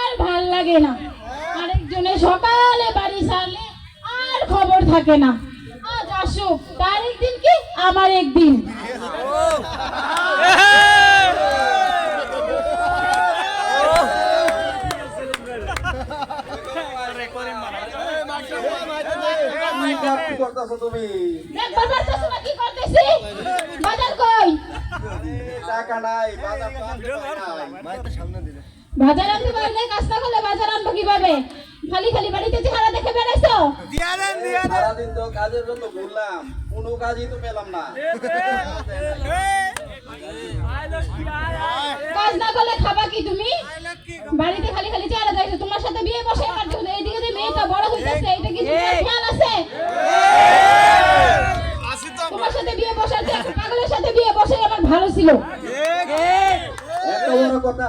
আর ভালো লাগে না। আরেকজনে সকালে বাড়ি ছাড়লে আর খবর থাকে না। আজ আসুক, তার একদিন কি? আমার একদিন। বাজার কই? টাকা নাই, বাজার। বাজার আনতে পারলে কাজ করলে বাজার আনব কীভাবে? খালি খালি বাড়িতে চেহারা দেখে বেড়াইছো? সারাদিন তো কাজের জন্য ঘুরলাম। কোনো কাজই তো পেলাম না। কাজ না করলে খাবা কি তুমি? বাড়িতে খালি খালি চেহারা দেখছ তোমার সাথে বিয়ে বসে আমার দেখো এইদিকে যে মেয়েটা বড় হইতেছে এটা কি তোমার খেয়াল আছে? তোমার সাথে বিয়ে বসার পাগলের সাথে বিয়ে বসে আমার ভালো ছিল। বড় কথা।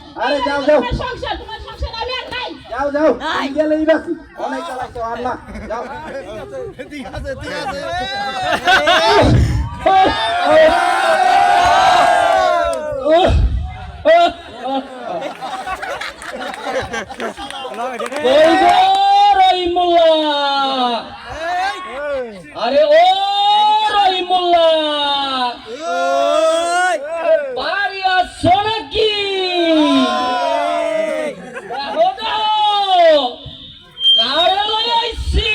আরে যাও, যাও। তোমার সংসার তোমার সংসার আমি আর নাই। যাও যাও। গেলেই বাসি। অনেক চালাইছো আর না যাও। ওই গো রহিমুল্লাহ। আরে ও রহিমুল্লাহ বাড়ি আসছো নাকি দেখো তো, কারে লই আইছি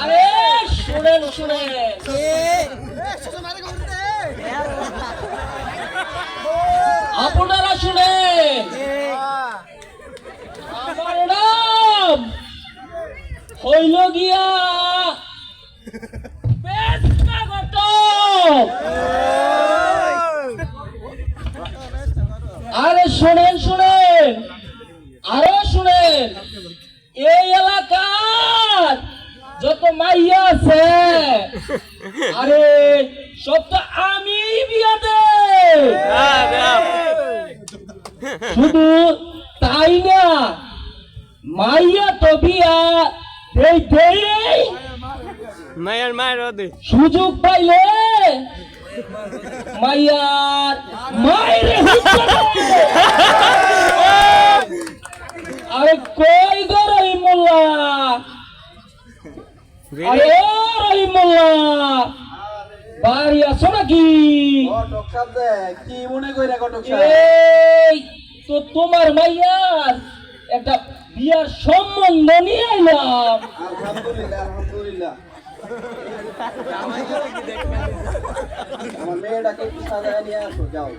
আরে শুনেন শুনেন আপনারা শুনেন। আমার হইল গিয়া আরে শুনেন শুনেন। আরও শুনেন, এই এলাকার যত মাইয়া আছে, আরে সব তো আমি বিয়া দেই শুধু তাই না মাইয়া তো বিয়া দেই দেই মায়ের মায়ের ওদে। সুযোগ পাইলে মাইয়ার মায়ের আরে কই গো রহিমুল্লাহ? আরে ও রহিমুল্লাহ বাড়ি আছো নাকি? কি মনে কইরা এই তো তোমার মাইয়ার একটা বিয়ার সম্বন্ধ নিয়ে আইলাম। আলহামদুলিল্লাহ আলহামদুলিল্লাহ। আমার মেয়েটাকে একটু সাজায় নিয়ে আসো যাও।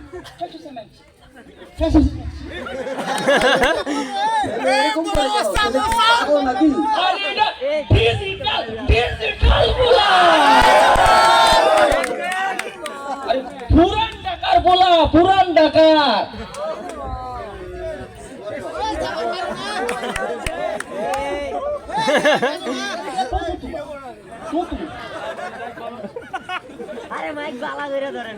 এরকম করে যাও, ছেলে কি পাগল নাকি আর এটা ডিজিটাল ডিজিটাল বলা আরে পুরান টাকার বলা পুরান টাকার আরে মাইক বালা করে ধরেন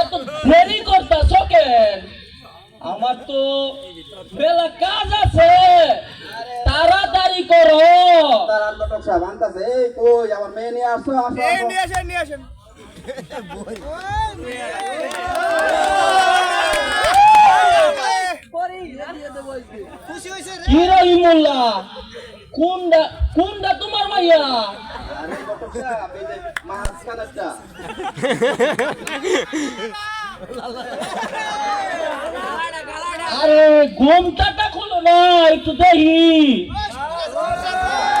এত দেরি করতেছ কেন? আমার তো মেলা কাজ আছে। তাড়াতাড়ি করো। আর ঘটক সাহেব আনতাছে এই কই আমার মেয়ে নিয়ে আসো আসো আসো। কি রহিমুল্লাহ কোনটা কোনটা তোমার মাইয়া? আরে ঘটক সাহেব এই যে মাঝখানেরটা আরে ঘুমটাটা খোলো না একটু দেখি।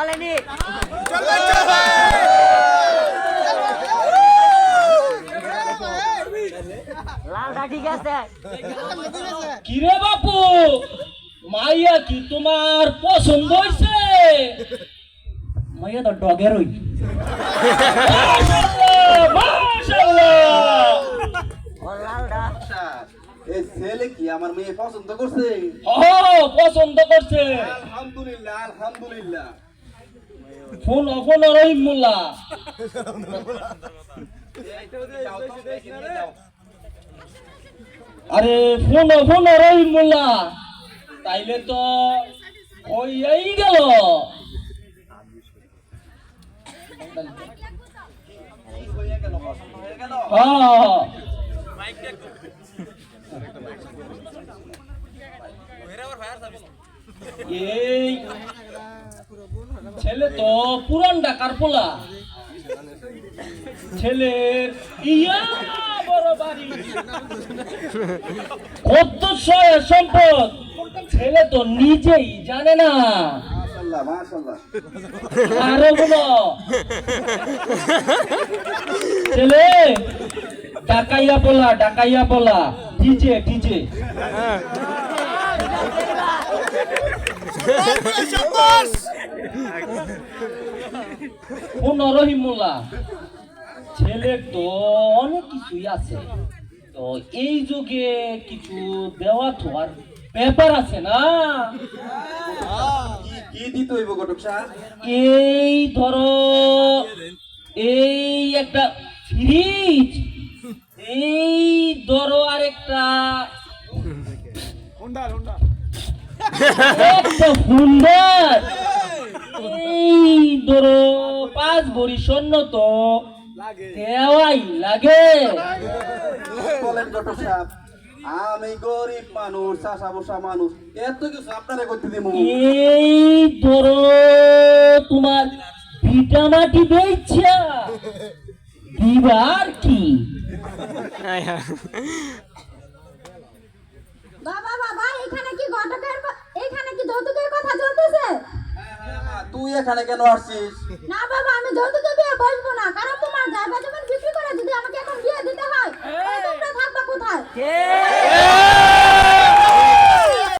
চলেনি লালটা ঠিক আছে। কিরে বাপু মাইয়া কি তোমার পছন্দ হয়েছে মাইয়া তো ডগের আচ্ছা, এই ছেলে কি আমার মেয়ে পছন্দ করছে? পছন্দ করছে। আলহামদুলিল্লাহ আলহামদুলিল্লাহ। ফোন ফোন রহিম মোল্লা আরে, ফোন ফোন রহিম মোল্লা তাইলে তো ওই এই গেল। হয়ে। হয়ে গেল এই ছেলে তো পুরান ডাকার পোলা। ছেলে ইয়া বড় বাড়ি। কত সয় সম্পদ। ছেলে তো নিজেই জানে না। মাশাআল্লাহ মাশাআল্লাহ আরও বলো। ছেলে ডাকাইয়া বলা ডাকাইয়া বলা। DJ DJ. রহিমুল্লাহ ছেলের তো অনেক কিছুই আছে। তো এই যুগে কিছু দেওয়া থোয়ার ব্যাপার আছে না? কি- কি দিতে হইব ঘটক এই ধরো এই একটা ফ্রিজ এই ধরো আরেকটা। একটা হুন্ডার। এই ধরো পাঁচ ভরি স্বর্ণ তো দেওয়াই লাগে। বলেন ঘটক সাহেব আমি গরিব মানুষ চাষা বসা মানুষ এত কিছু আপনারে করতে দিব। এই ধরো তোমার ভিটা মাটি বেচছা দিবার কি? বাবা বাবা এখানে কি ঘটকের তুই এখানে কেন আসছিস? না বাবা আমি যৌতুকে বিয়ে বসবো না। কারণ তোমার জায়গা জমি বিক্রি করে যদি আমাকে এখন বিয়ে দিতে হয় তোমরা থাকবা কোথায়? কে?